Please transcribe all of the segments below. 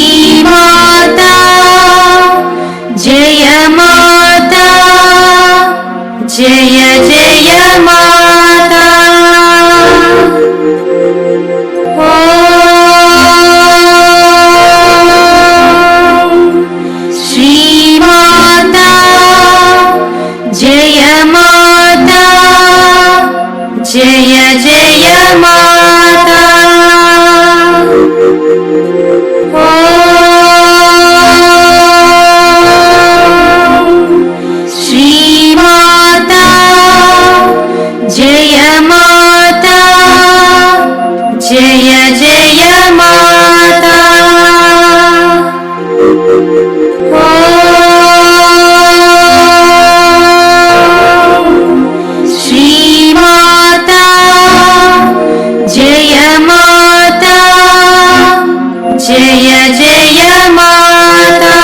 श्रीमाता जय माता जय जय मा जय माता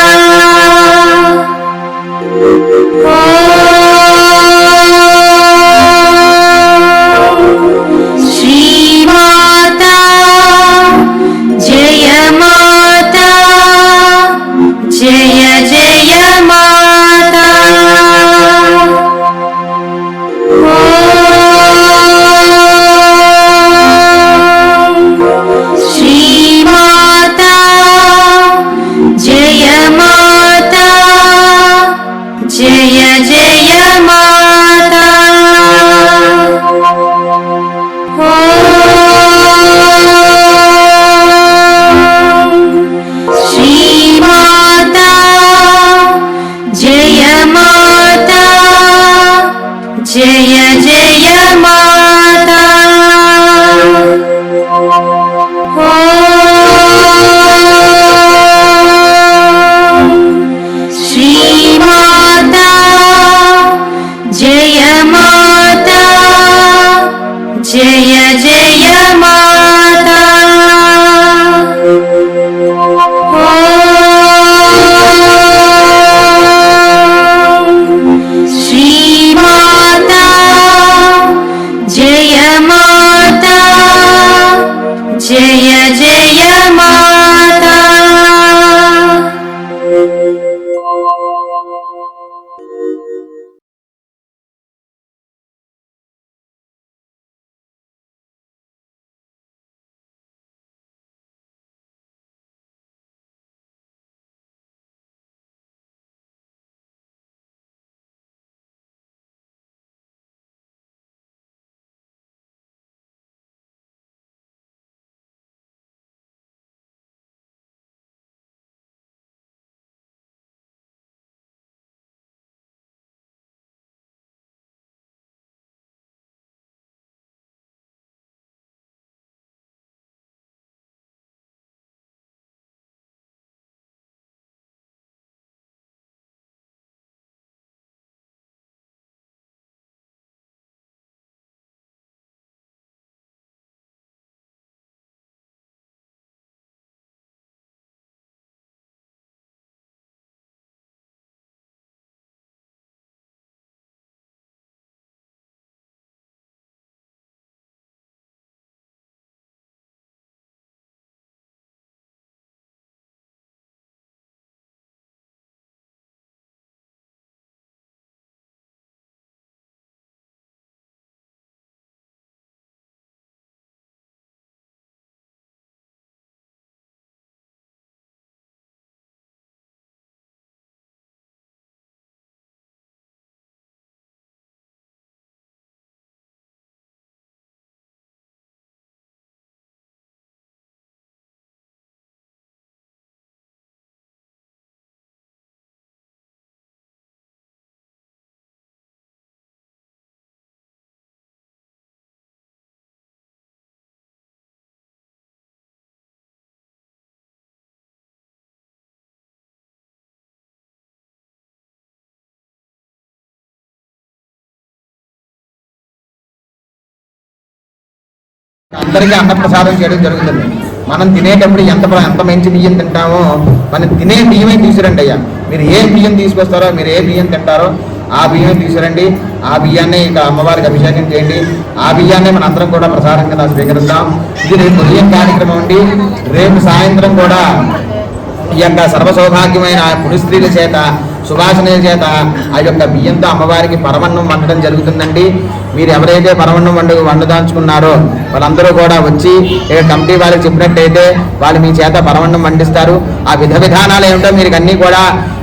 जय जय అందరికీ అన్నప్రసాదం చేయడం జరుగుతుంది. మనం తినేటప్పుడు ఎంత ఎంత మంచి బియ్యం తింటామో మనం తినే బియ్యమే తీసుకురండి అయ్యా. మీరు ఏ బియ్యం తీసుకొస్తారో మీరు ఏ బియ్యం తింటారో ఆ బియ్యం తీసుకురండి. ఆ బియ్యాన్ని ఇక అమ్మవారికి అభిషేకం చేయండి. ఆ బియ్యాన్ని మనందరం కూడా ప్రసాదం కింద స్వీకరిస్తాం. ఇది రేపు ఉదయం కార్యక్రమం అండి. రేపు సాయంత్రం కూడా ఈ యొక్క సర్వసౌభాగ్యమైన పురుస్త్రీల చేత సుభాషణ చేత ఆ యొక్క బియ్యంతో అమ్మవారికి పరమన్నం వండడం జరుగుతుందండి. మీరు ఎవరైతే పరమన్నం వండు వండదాంచుకున్నారో వాళ్ళందరూ కూడా వచ్చి ఇక కమిటీ వాళ్ళకి చెప్పినట్టయితే వాళ్ళు మీ చేత పరమన్నం వండిస్తారు. ఆ విధ విధానాలు ఏమిటో మీరు అన్నీ కూడా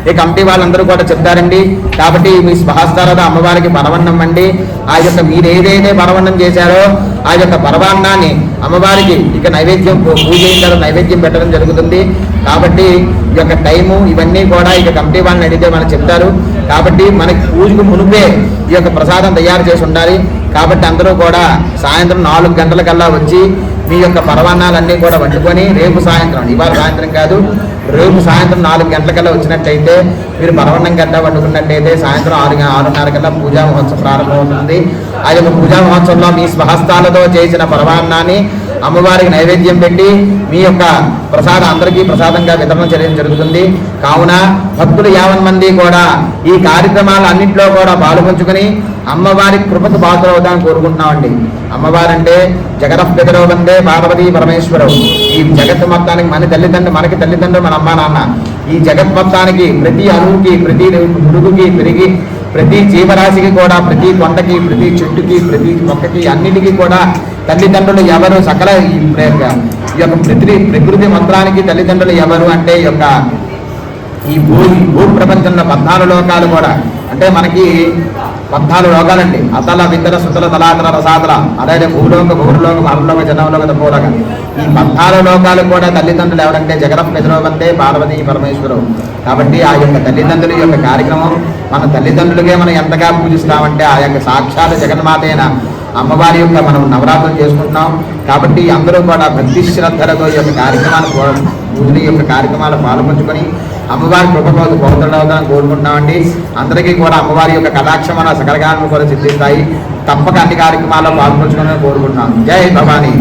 ఈ కమిటీ వాళ్ళందరూ కూడా చెప్తారండి. కాబట్టి మీ స్వహస్తారత అమ్మవారికి పరవన్నం అండి ఆ యొక్క మీరు ఏదైతే పరవన్నం చేశారో ఆ యొక్క పరవాన్నాన్ని అమ్మవారికి ఇక నైవేద్యం పూ- పూజ తర్వాత నైవేద్యం పెట్టడం జరుగుతుంది. కాబట్టి ఈ యొక్క టైము ఇవన్నీ కూడా ఇక కమిటీ వాళ్ళని అడిగితే మనకు చెప్తారు. కాబట్టి మనకి పూజకు మునుపే ఈ యొక్క ప్రసాదం తయారు చేసి ఉండాలి. కాబట్టి అందరూ కూడా సాయంత్రం నాలుగు గంటలకల్లా వచ్చి మీ యొక్క పరవాన్నాలన్నీ కూడా వండుకొని రేపు సాయంత్రం ఇవాళ సాయంత్రం కాదు రేపు సాయంత్రం నాలుగు గంటలకల్లా వచ్చినట్టయితే మీరు పరవన్నం గడ్డ వండుకున్నట్టయితే సాయంత్రం ఆరు ఆరున్నర కల్లా పూజా మహోత్సవం ప్రారంభమవుతుంది. ఆ యొక్క పూజా మహోత్సవంలో మీ స్వహస్తాలతో చేసిన పరవాన్నాన్ని అమ్మవారికి నైవేద్యం పెట్టి మీ యొక్క ప్రసాదం అందరికీ ప్రసాదంగా వితరణ చేయడం జరుగుతుంది. కావున భక్తులు యావన్ మంది కూడా ఈ కార్యక్రమాలు అన్నింటిలో కూడా పాల్పంచుకొని అమ్మవారి కృపకు పాత్రవుతామని కోరుకుంటున్నామండి. అమ్మవారంటే జగత్ పితరో వందే పార్వతీ పరమేశ్వరం ఈ జగత్ మొత్తానికి మన తల్లిదండ్రులు మనకి తల్లిదండ్రులు మన అమ్మా నాన్న. ఈ జగత్ మొత్తానికి ప్రతి అణువుకి ప్రతి మురుగుకి పెరిగి ప్రతి జీవరాశికి కూడా ప్రతి కొండకి ప్రతి చెట్టుకి ప్రతి మొక్కకి అన్నిటికీ కూడా తల్లిదండ్రులు ఎవరు సకల ఈ యొక్క ప్రతి ప్రకృతి మంత్రానికి తల్లిదండ్రులు ఎవరు అంటే ఈ యొక్క ఈ భూ భూ ప్రపంచంలో పద్నాలుగు లోకాలు కూడా. అంటే మనకి పద్నాలుగు లోకాలండి. అతల వితర సుతల తలాతల రసాతల. అదే భూలోక భూలోక మరలోక జనలోక తపోలోక. ఈ పద్నాలుగు లోకాలు కూడా తల్లిదండ్రులు ఎవరంటే జగరం పితరోవంతే పార్వతి పరమేశ్వరం. కాబట్టి ఆ యొక్క తల్లిదండ్రుల యొక్క కార్యక్రమం మన తల్లిదండ్రులకే మనం ఎంతగా పూజిస్తామంటే ఆ యొక్క సాక్షాత్ జగన్మాత అయిన అమ్మవారి యొక్క మనం నవరాత్రులు చేసుకుంటున్నాం. కాబట్టి అందరూ కూడా భక్తి శ్రద్ధలతో ఈ యొక్క కార్యక్రమాలు పూజలు ఈ యొక్క కార్యక్రమాలు పాల్పంచుకొని అమ్మవారి కృపకోత పౌరులవుతాలని కోరుకుంటున్నామండి. అందరికీ కూడా అమ్మవారి యొక్క కటాక్షం మన కూడా సిద్ధిస్తాయి. తప్పక అన్ని కార్యక్రమాల్లో పాల్పంచుకోవాలని కోరుకుంటున్నాం. జై భవానీ.